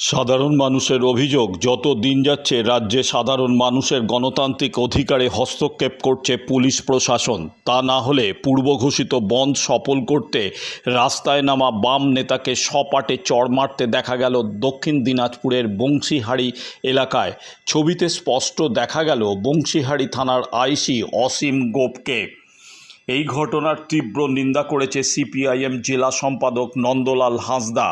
সাধারণ মানুষের অভিযোগ, যত দিন যাচ্ছে রাজ্যে সাধারণ মানুষের গণতান্ত্রিক অধিকারে হস্তক্ষেপ করছে পুলিশ প্রশাসন। তা না হলে পূর্ব ঘোষিত বন্ধ সফল করতে রাস্তায় নামা বাম নেতাকে সপাটে চড় মারতে দেখা গেল দক্ষিণ দিনাজপুরের বংশীহারি এলাকায়। ছবিতে স্পষ্ট দেখা গেল বংশীহারি থানার আইসি অসীম গোপকে। এই ঘটনার তীব্র নিন্দা করেছে সিপিআইএম জেলা সম্পাদক নন্দলাল হাঁসদা।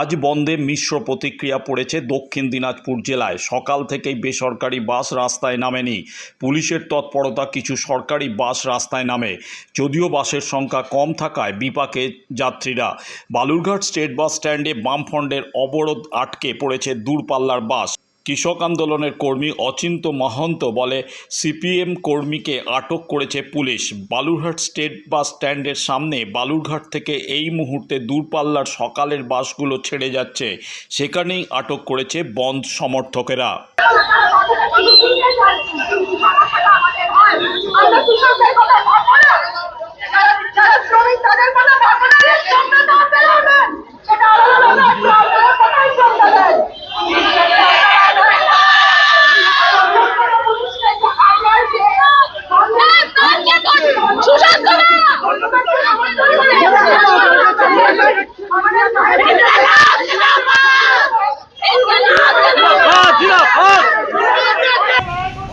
আজ বন্ধে মিশ্র প্রতিক্রিয়া পড়েছে দক্ষিণ দিনাজপুর জেলায়। সকাল থেকেই বেসরকারি বাস রাস্তায় নামেনি। পুলিশের তৎপরতা কিছু সরকারি বাস রাস্তায় নামে। যদিও বাসের সংখ্যা কম থাকায় বিপাকে যাত্রীরা। বালুরঘাট স্টেট বাস স্ট্যান্ডে বামফ্রন্টের অবরোধ আটকে পড়েছে দূরপাল্লার বাস। কৃষক আন্দোলনের কর্মী অচিন্ত মহন্ত বলে সিপিএম কর্মীকে আটক করেছে পুলিশ। বালুরঘাট স্টেট বাস স্ট্যান্ডের সামনে বালুরঘাট থেকে এই মুহূর্তে দূরপাল্লার সকালের বাসগুলো ছেড়ে যাচ্ছে। সেখানেই আটক করেছে বন্ধ সমর্থকেরা আমরা কৃষকদের কথা ভাববো না যারা শ্রমিক তাদের কথা ভাববো না তোমরা তো আপেল হবে সেটা আলাদা ব্যাপার আপনারা কথাই শুনতে দেন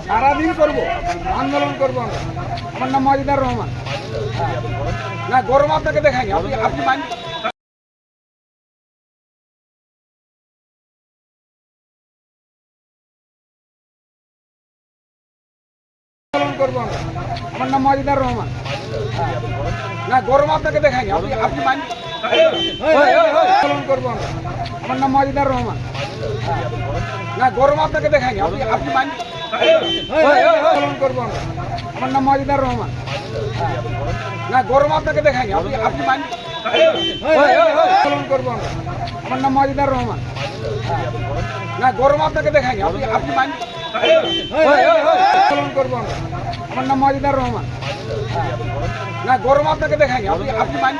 সারাদিন করব আন্দোলন করব আমরা। নাম মজিদার রহমান। হ্যাঁ। না, গরম আপনাকে দেখাইনি। আপনি মানি আমরা। নাম মজিদার রহমান। হ্যাঁ। না, গরম আপনাকে দেখাইনি। আপনি মানি আন্দোলন করব আমরা। নাম রহমান। হ্যাঁ। না, গরম আপনাকে আপনি আমরা নাম মজিদার রহমান হ্যাঁ। না গরম আপনাকে দেখাইনি আপনি আপনি মানি আন্দোলন করব আমরা আমার নাম মজিদার রহমান হ্যাঁ। না গরম আপনাকে দেখাইনি আপনি আপনি মানি আন্দোলন করব আমরা আমার নাম মজিদার রহমান হ্যাঁ। না গরম আপনাকে দেখাইনি আপনি আপনি মানি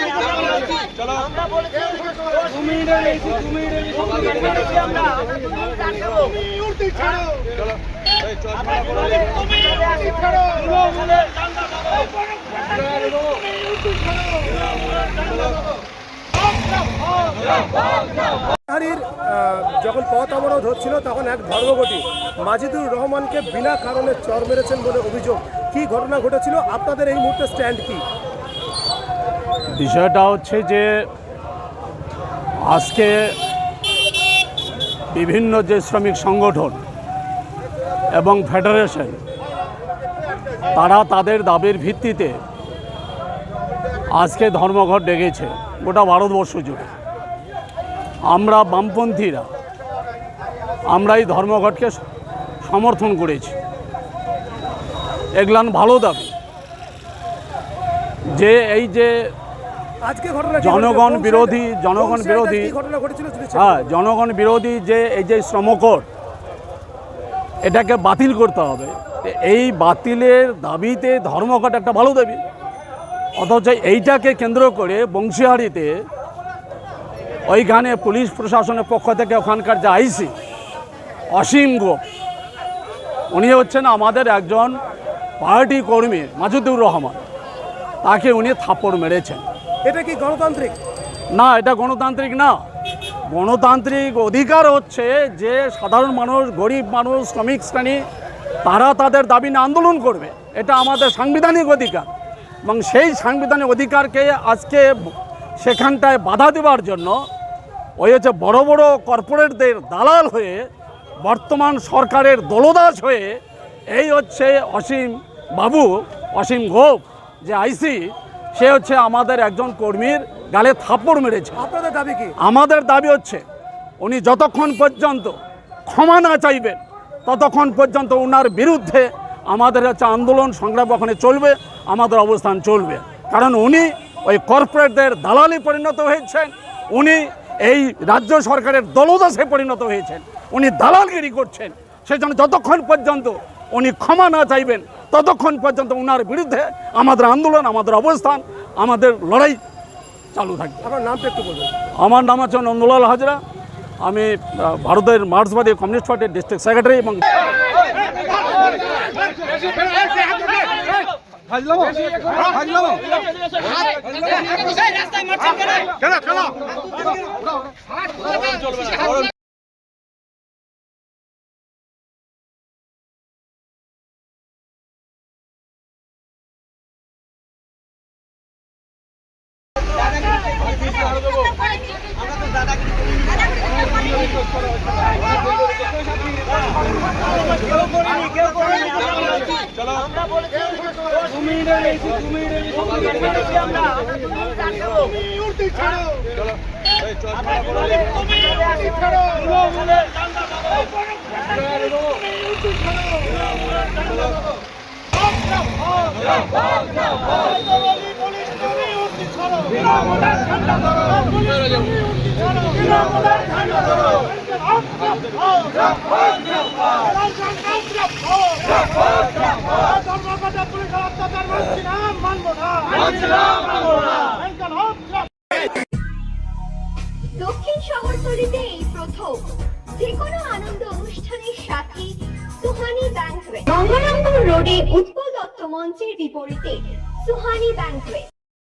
যখন পথ অবরোধ হচ্ছিল তখন এক ধর্মঘটি মাজিদুর রহমানকে বিনা কারণে চর মেরেছেন বলে অভিযোগ কি ঘটনা ঘটেছিল আপনাদের এই মুহূর্তে স্ট্যান্ড কি বিষয়টা হচ্ছে যে আজকে বিভিন্ন যে শ্রমিক সংগঠন এবং ফেডারেশন, তারা তাদের দাবির ভিত্তিতে আজকে ধর্মঘট ডেকেছে গোটা ভারতবর্ষ জুড়ে। আমরা বামপন্থীরা আমরা এই ধর্মঘটকে সমর্থন করেছি। এগুলান ভালো দাবি যে এই যে জনগণ বিরোধী জনগণ বিরোধী। হ্যাঁ জনগণ বিরোধী যে এই যে শ্রমকর এটাকে বাতিল করতে হবে। এই বাতিলের দাবিতে ধর্মঘট একটা ভালো দাবি। অথচ এইটাকে কেন্দ্র করে বংশীহারিতে ওইখানে পুলিশ প্রশাসনের পক্ষ থেকে ওখানকার যে আইসি অসীম গোপ উনি হচ্ছেন আমাদের একজন পার্টি কর্মী মাজিদুর রহমান। তাকে উনি থাপ্পড় মেরেছেন। এটা কি গণতান্ত্রিক? না, এটা গণতান্ত্রিক না। গণতান্ত্রিক অধিকার হচ্ছে যে সাধারণ মানুষ, গরিব মানুষ, শ্রমিক, শ্রেণি, তারা তাদের দাবি নিয়ে আন্দোলন করবে। এটা আমাদের সাংবিধানিক অধিকার। এবং সেই সাংবিধানিক অধিকারকে আজকে সেখানটায় বাধা দেওয়ার জন্য ওই হচ্ছে বড় বড় কর্পোরেটদের দালাল হয়ে, বর্তমান সরকারের দলদাস হয়ে, এই হচ্ছে অসীম বাবু, অসীম ঘোপ যে আইসি সে হচ্ছে আমাদের একজন কর্মীর গালে থাপ্পড় মেরেছে। আপনাদের দাবি কি? আমাদের দাবি হচ্ছে উনি যতক্ষণ পর্যন্ত ক্ষমা না চাইবেন ততক্ষণ পর্যন্ত ওনার বিরুদ্ধে আমাদের হচ্ছে আন্দোলন সংগ্রাম ওখানে চলবে আমাদের অবস্থান চলবে। কারণ উনি ওই কর্পোরেটদের দালালি পরিণত হয়েছেন উনি এই রাজ্য সরকারের দলদাসে পরিণত হয়েছেন উনি দালালগিরি করছেন। সেজন্য যতক্ষণ পর্যন্ত উনি ক্ষমা না চাইবেন ততক্ষণ পর্যন্ত ওনার বিরুদ্ধে আমাদের আন্দোলন আমাদের অবস্থান আমাদের লড়াই চালু থাকবে। আপনার নামটা একটু বলবেন। আমার নাম হচ্ছে নন্দলাল হাজরা। আমি ভারতের মার্ক্সবাদী কমিউনিস্ট পার্টির ডিস্ট্রিক্ট সেক্রেটারি এবং চলো। দক্ষিণ শহরতলিতে এই প্রথম যে কোনো আনন্দ অনুষ্ঠানের সাথে সুহানি ব্যাংকুয়েট রোডে উৎপল দত্ত মঞ্চের বিপরীতে Suhani banquet